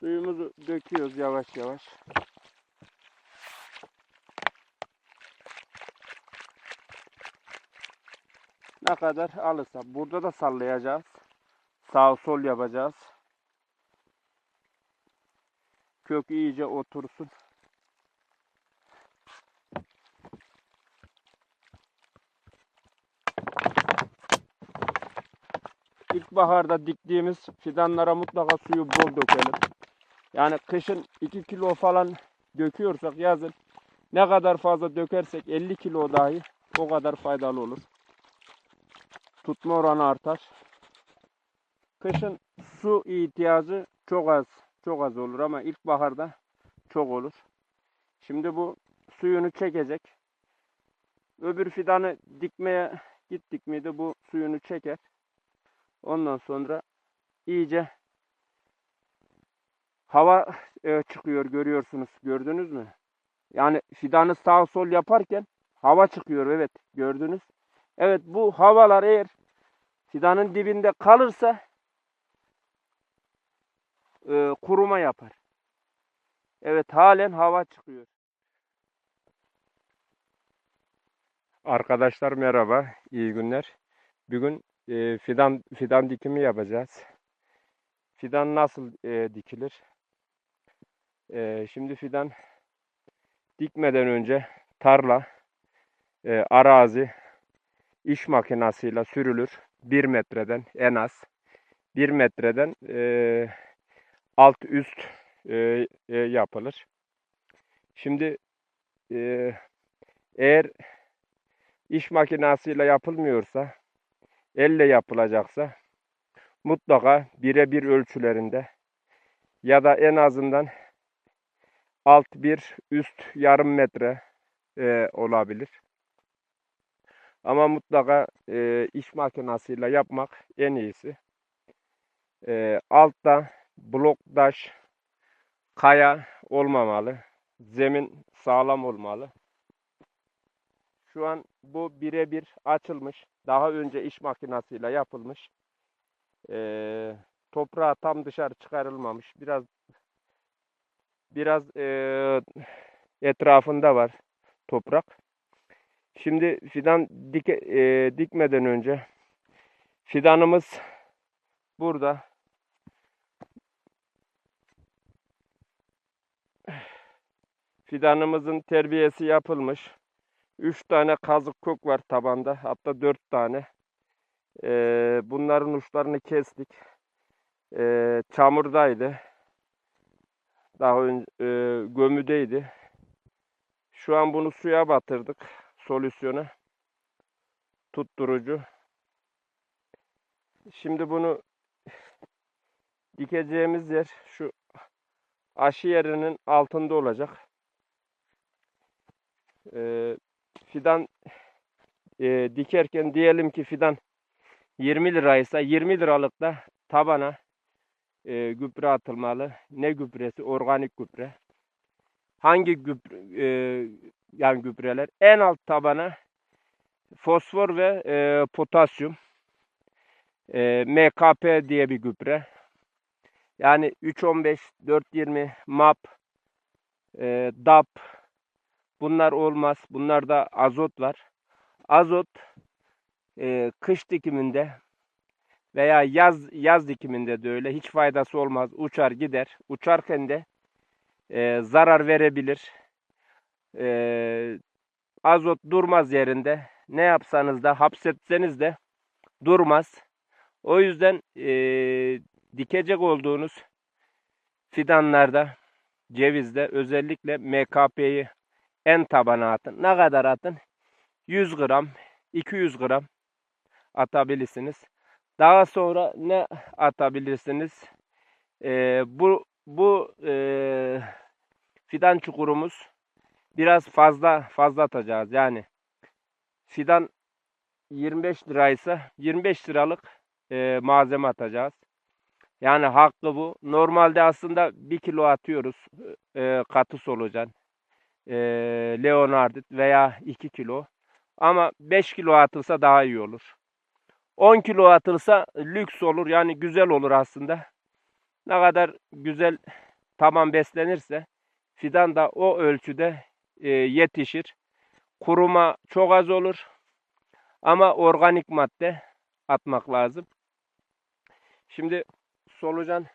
Suyumuzu döküyoruz yavaş yavaş. Ne kadar alırsa. Burada da sallayacağız. Sağ sol yapacağız. Kök iyice otursun. İlkbaharda diktiğimiz fidanlara mutlaka suyu bol dökelim. Yani kışın 2 kilo falan döküyorsak yazın ne kadar fazla dökersek 50 kilo dahi o kadar faydalı olur. Tutma oranı artar. Kışın su ihtiyacı çok az, çok az olur ama ilkbaharda çok olur. Şimdi bu suyunu çekecek. Öbür fidanı dikmeye gittik miydi bu suyunu çeker. Ondan sonra iyice hava e, çıkıyor görüyorsunuz. Gördünüz mü? Yani fidanı sağ sol yaparken hava çıkıyor evet gördünüz. Evet bu havalar eğer fidanın dibinde kalırsa e, kuruma yapar. Evet halen hava çıkıyor. Arkadaşlar merhaba, iyi günler. Bugün e, fidan fidan dikimi yapacağız. Fidan nasıl e, dikilir? E, şimdi fidan dikmeden önce tarla, e, arazi, iş makinasıyla sürülür. 1 metreden en az 1 metreden e, alt üst e, e, yapılır. Şimdi e, eğer iş makinasıyla yapılmıyorsa, elle yapılacaksa mutlaka birebir ölçülerinde ya da en azından alt bir üst yarım metre e, olabilir. Ama mutlaka e, iş makinasıyla yapmak en iyisi. E, altta blok taş, kaya olmamalı. Zemin sağlam olmalı. Şu an bu birebir açılmış. Daha önce iş makinasıyla yapılmış. Ee, toprağı tam dışarı çıkarılmamış. Biraz biraz ee, etrafında var toprak. Şimdi fidan dike, ee, dikmeden önce fidanımız burada. Fidanımızın terbiyesi yapılmış. 3 tane kazık kök var tabanda. Hatta 4 tane. Ee, bunların uçlarını kestik. Ee, çamurdaydı. Daha önce e, gömüdeydi. Şu an bunu suya batırdık. Solüsyona. Tutturucu. Şimdi bunu dikeceğimiz yer şu aşı yerinin altında olacak. Ee, fidan e, dikerken diyelim ki fidan 20 liraysa 20 liralık da tabana e, gübre atılmalı. Ne gübresi? Organik gübre. Hangi gübre e, yani gübreler? En alt tabana fosfor ve e, potasyum. E, MKP diye bir gübre. Yani 3.15, 4.20 MAP, e, DAP, Bunlar olmaz. Bunlarda azot var. Azot e, kış dikiminde veya yaz yaz dikiminde de öyle hiç faydası olmaz. Uçar gider. Uçarken de e, zarar verebilir. E, azot durmaz yerinde. Ne yapsanız da hapsetseniz de durmaz. O yüzden e, dikecek olduğunuz fidanlarda, cevizde özellikle MKP'yi en tabana atın. Ne kadar atın? 100 gram, 200 gram atabilirsiniz. Daha sonra ne atabilirsiniz? Ee, bu bu e, fidan çukurumuz biraz fazla fazla atacağız. Yani fidan 25 liraysa 25 liralık e, malzeme atacağız. Yani hakkı bu. Normalde aslında 1 kilo atıyoruz e, katı solucan e, Leonardit veya 2 kilo. Ama 5 kilo atılsa daha iyi olur. 10 kilo atılsa lüks olur. Yani güzel olur aslında. Ne kadar güzel taban beslenirse fidan da o ölçüde e, yetişir. Kuruma çok az olur. Ama organik madde atmak lazım. Şimdi solucan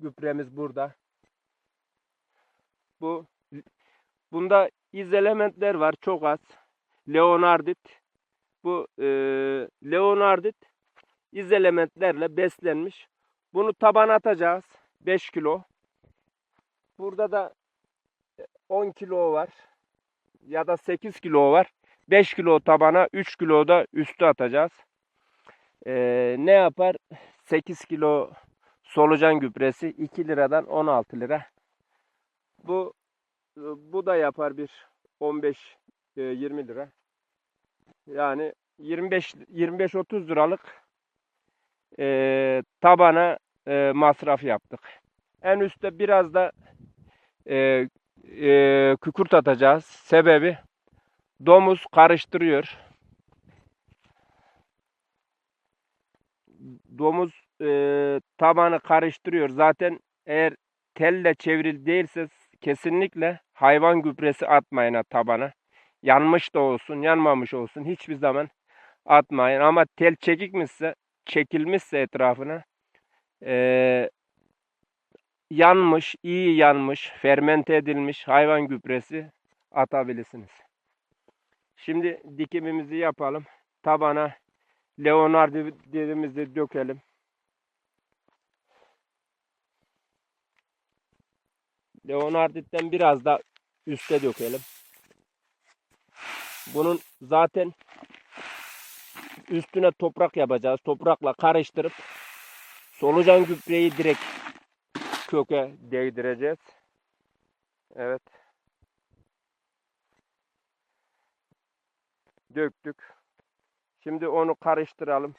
gübremiz burada. Bu bunda iz elementler var çok az. Leonardit. Bu e, Leonardit iz elementlerle beslenmiş. Bunu taban atacağız. 5 kilo. Burada da 10 kilo var. Ya da 8 kilo var. 5 kilo tabana 3 kilo da üstü atacağız. Ee, ne yapar? 8 kilo solucan gübresi 2 liradan 16 lira. Bu bu da yapar bir 15 e, 20 lira. Yani 25 25 30 liralık e, tabana e, masraf yaptık. En üstte biraz da e, e, kükürt atacağız. Sebebi domuz karıştırıyor. Domuz e, tabanı karıştırıyor. Zaten eğer telle çevril değilse kesinlikle hayvan gübresi atmayın tabana. Yanmış da olsun, yanmamış olsun hiçbir zaman atmayın. Ama tel çekikmişse, çekilmişse etrafına e, yanmış, iyi yanmış, fermente edilmiş hayvan gübresi atabilirsiniz. Şimdi dikimimizi yapalım. Tabana Leonardo dediğimizi dökelim. Leonardit'ten biraz da üste dökelim. Bunun zaten üstüne toprak yapacağız. Toprakla karıştırıp solucan gübreyi direkt köke değdireceğiz. Evet. Döktük. Şimdi onu karıştıralım.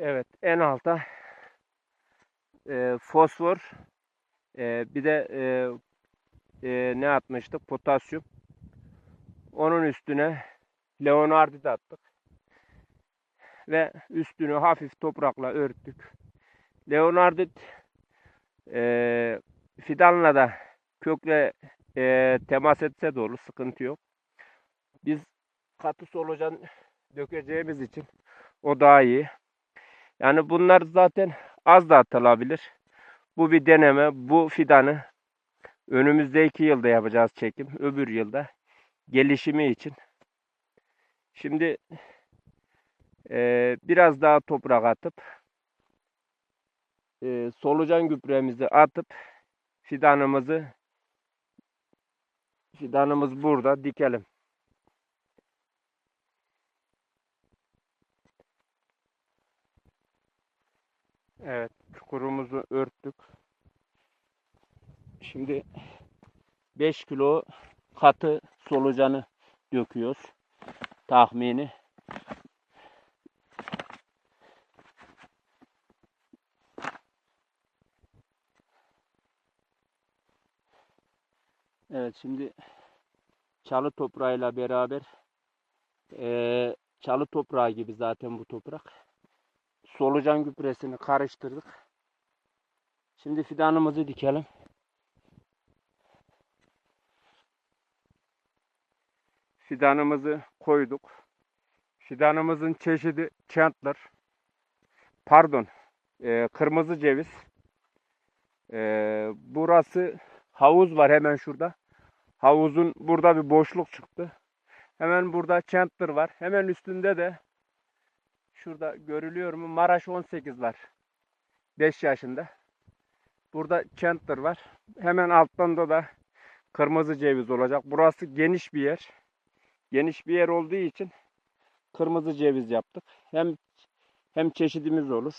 Evet, en alta e, fosfor e, bir de e, e, ne atmıştık? Potasyum. Onun üstüne Leonardit attık. Ve üstünü hafif toprakla örttük. Leonardit e, fidanla da kökle e, temas etse de olur. Sıkıntı yok. Biz katı solucan dökeceğimiz için o daha iyi. Yani bunlar zaten az da atılabilir. Bu bir deneme. Bu fidanı önümüzdeki yılda yapacağız çekim. Öbür yılda gelişimi için. Şimdi e, biraz daha toprak atıp e, solucan gübremizi atıp fidanımızı fidanımız burada dikelim. Evet, çukurumuzu örttük. Şimdi 5 kilo katı solucanı döküyoruz. Tahmini. Evet şimdi çalı toprağıyla beraber eee, çalı toprağı gibi zaten bu toprak. Solucan gübresini karıştırdık. Şimdi fidanımızı dikelim. Fidanımızı koyduk. Fidanımızın çeşidi Chandler. Pardon. eee, kırmızı ceviz. Eee, burası havuz var hemen şurada. Havuzun burada bir boşluk çıktı. Hemen burada Chandler var. Hemen üstünde de şurada görülüyor mu? Maraş 18 var. 5 yaşında. Burada Chandler var. Hemen alttan da da kırmızı ceviz olacak. Burası geniş bir yer. Geniş bir yer olduğu için kırmızı ceviz yaptık. Hem hem çeşidimiz olur.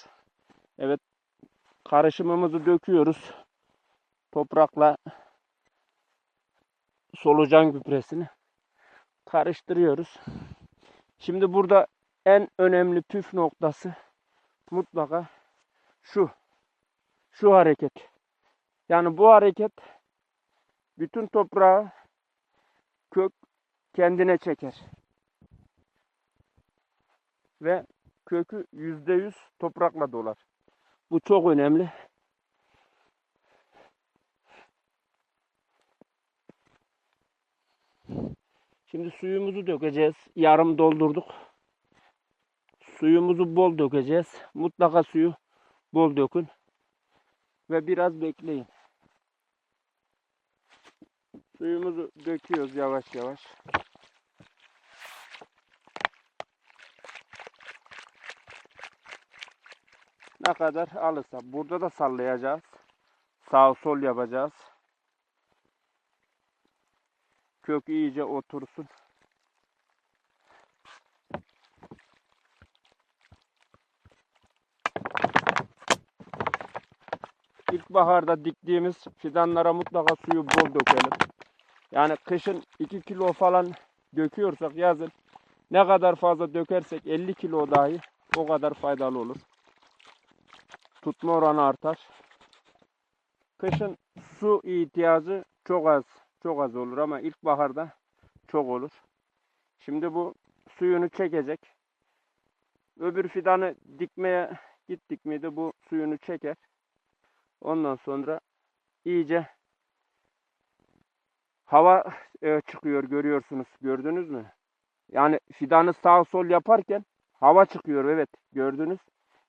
Evet karışımımızı döküyoruz. Toprakla solucan gübresini karıştırıyoruz. Şimdi burada en önemli püf noktası mutlaka şu. Şu hareket. Yani bu hareket bütün toprağı kök kendine çeker. Ve kökü yüzde yüz toprakla dolar. Bu çok önemli. Şimdi suyumuzu dökeceğiz. Yarım doldurduk. Suyumuzu bol dökeceğiz. Mutlaka suyu bol dökün. Ve biraz bekleyin. Suyumuzu döküyoruz yavaş yavaş. Ne kadar alırsa. Burada da sallayacağız. Sağ sol yapacağız. Kök iyice otursun. İlkbaharda diktiğimiz fidanlara mutlaka suyu bol dökelim. Yani kışın 2 kilo falan döküyorsak yazın ne kadar fazla dökersek 50 kilo dahi o kadar faydalı olur. Tutma oranı artar. Kışın su ihtiyacı çok az, çok az olur ama ilkbaharda çok olur. Şimdi bu suyunu çekecek. Öbür fidanı dikmeye gittik miydi bu suyunu çeker. Ondan sonra iyice hava e, çıkıyor görüyorsunuz. Gördünüz mü? Yani fidanı sağ sol yaparken hava çıkıyor evet gördünüz.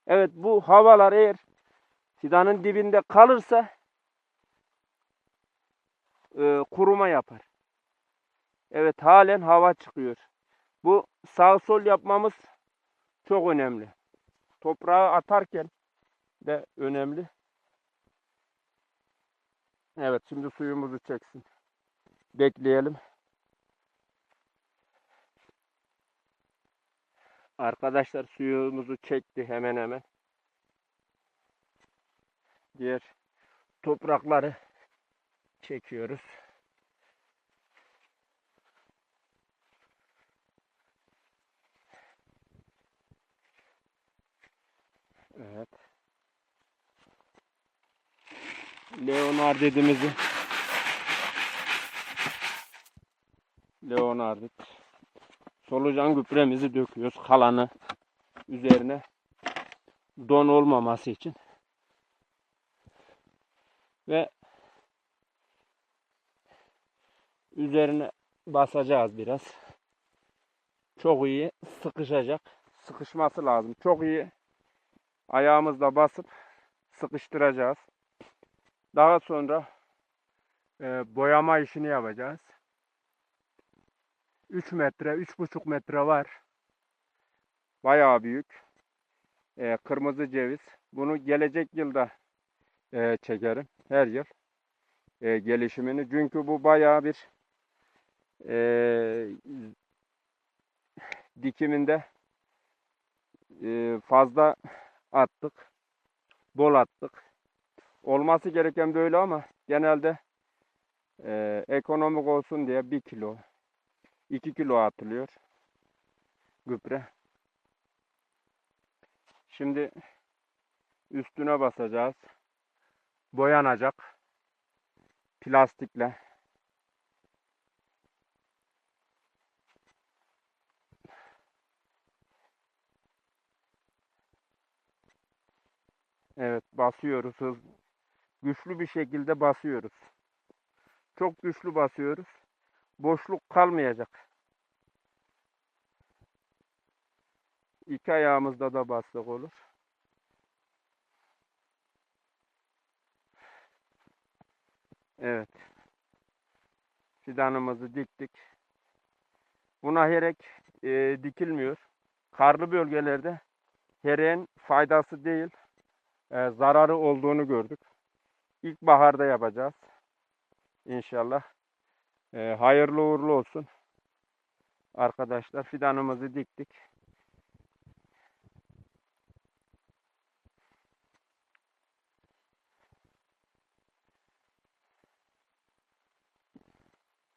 Evet bu havalar eğer fidanın dibinde kalırsa e, kuruma yapar. Evet halen hava çıkıyor. Bu sağ sol yapmamız çok önemli. Toprağı atarken de önemli. Evet şimdi suyumuzu çeksin. Bekleyelim. Arkadaşlar suyumuzu çekti hemen hemen. Diğer toprakları çekiyoruz. Evet. Leonard dediğimizi. Leonardit solucan gübremizi döküyoruz kalanı üzerine. Don olmaması için. Ve üzerine basacağız biraz. Çok iyi sıkışacak. Sıkışması lazım. Çok iyi. Ayağımızla basıp sıkıştıracağız daha sonra e, boyama işini yapacağız. 3 metre, 3,5 metre var. Bayağı büyük. E, kırmızı ceviz. Bunu gelecek yılda e, çekerim. Her yıl. E, gelişimini. Çünkü bu bayağı bir e, dikiminde e, fazla attık. Bol attık olması gereken böyle ama genelde e, ekonomik olsun diye 1 kilo 2 kilo atılıyor gübre. Şimdi üstüne basacağız. Boyanacak. Plastikle. Evet basıyoruz hızlı güçlü bir şekilde basıyoruz. Çok güçlü basıyoruz. Boşluk kalmayacak. İki ayağımızda da bastık olur. Evet. Fidanımızı diktik. Buna herek e, dikilmiyor. Karlı bölgelerde hereğin faydası değil, e, zararı olduğunu gördük. İlkbaharda yapacağız. İnşallah. Ee, hayırlı uğurlu olsun. Arkadaşlar fidanımızı diktik.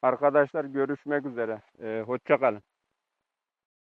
Arkadaşlar görüşmek üzere. Ee, hoşça kalın.